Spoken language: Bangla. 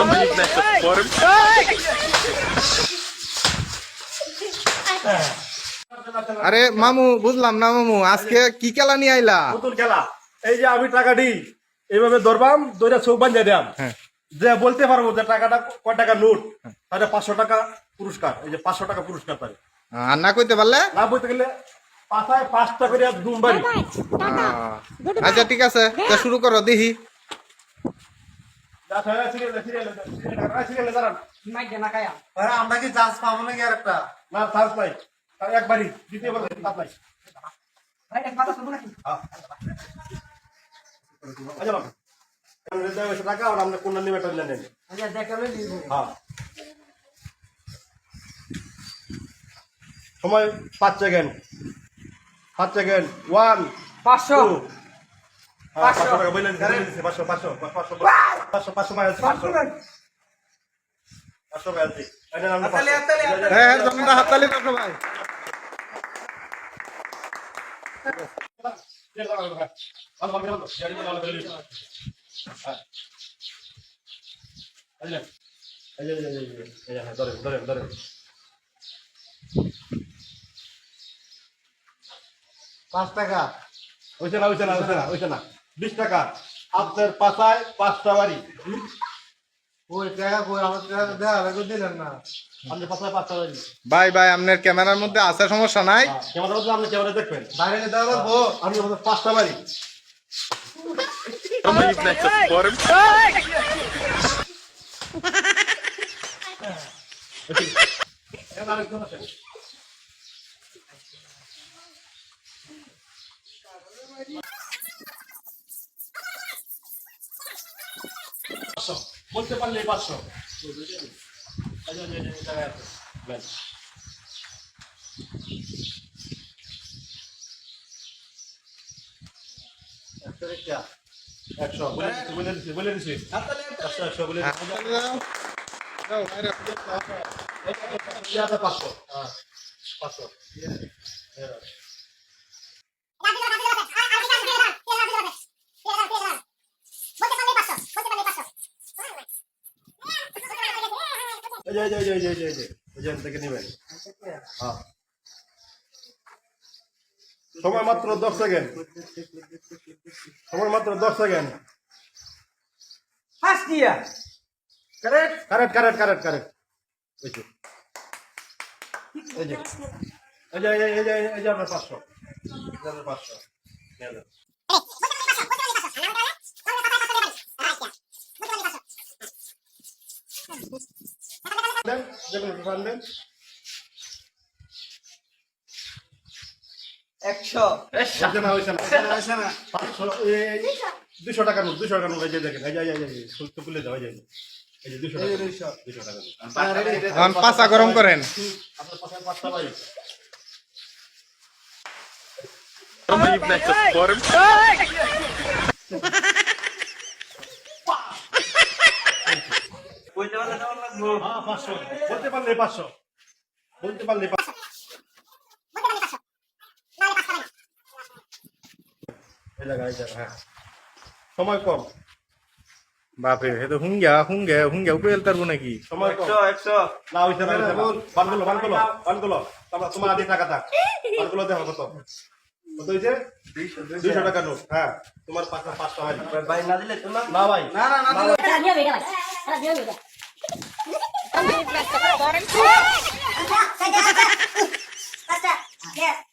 Somebody messed up for him. আরে মামু বুঝলাম না মামু আজকে কি খেলা নিয়ে আইলা? নতুন খেলা। এই যে আমি টাকা দিই এইভাবে ধরবাম দইটা চোখ বান্ধে দিলাম হ্যাঁ। যে বলতে পারব যে টাকাটা কয় টাকা নোট তাহলে পাঁচশো টাকা পুরস্কার এই যে পাঁচশো টাকা পুরস্কার তাই আর না কইতে পারলে? না বলতে গেলে পাঁচায় পাঁচটা করে ধুম বাড়ি। আচ্ছা ঠিক আছে শুরু করো দেখি। আমরা কি চান্স পাবো নাকি আর একটা না চান্স নাই একবারই দ্বিতীয়বার চান্স নাই বাবা টাকা আর আমরা কোন নিবে টাকা নেন। হ্যাঁ। সময় পাঁচ সেকেন্ড। পাঁচ সেকেন্ড। ওয়ান পাঁচশো। পাঁচশো। টাকা বললেন পাঁচশো পাঁচশো পাঁচশো পাঁচশো পাঁচশো পাঁচশো পাঁচশো। পাঁচশো পাঁচশো হাততালি, হাততালি, হাততালি। হ্যাঁ হ্যাঁ তোমরা হাততালি দাও সবাই পাঁচ টাকা। ওইছে না ওইছে না ওইছে না ওইছে না। বিশ টাকা। আপনার পাশায় পাঁচটা বাড়ি। ওই টাকা কই আমার টাকা তো লাগবে দিলেন না। আপনার পাশায় পাঁচটা বাড়ি। ভাই ভাই আপনার ক্যামেরার মধ্যে আছে সমস্যা নাই? ক্যামেরা মধ্যে আপনি ক্যামেরা দেখবেন। বাইরে দেওয়া লাগবো আপনি আমাদের পাঁচটা বাড়ি। পাঁচশো বলতে পারলে পাঁচশো একশো বলে দিচ্ছি বলে দিচ্ছি একশো একশো বলে পাঁচশো পাঁচশো এই যে, এই যে, এই যে, এই যে, এই যে, এখান থেকে নিবেন হ্যাঁ সময় মাত্র দশ সেকেন্ড সময় মাত্র দশ second first year correct correct correct correct correct এই যে এই যে এই যে এই যে এই যে আপনার পাঁচশো আপনার পাঁচশো দেখুন একশো। দুশো টাকার নোট দুশো টাকার নোট এই যে দেখেন এই যে সুস্থ খুলে দেওয়া যায় এই যে দুশো টাকা দুশো। টাকা পাঁচা গরম করেন। পাঁচটা বাড়ি Buena, buena, buena. For বলতে পারলে হ্যাঁ পাঁচশো বলতে পারলে পাঁচশো বলতে পারলে হ্যাঁ সময় কম বাপরে হে তো হুঙ্গা হুঙ্গে হুঙ্গে উপেল তারবো নাকি সময় কম একশো না হইছে না হইছে না বানগুলো বানগুলো বানগুলো তোমার তোমার আদি টাকা থাক বানগুলো দেখো কত কত হইছে দুইশো টাকা নোট হ্যাঁ তোমার পাঁচটা পাঁচটা ভাই না দিলে না না ভাই না না না Come here, Pastor. Come here, Pastor.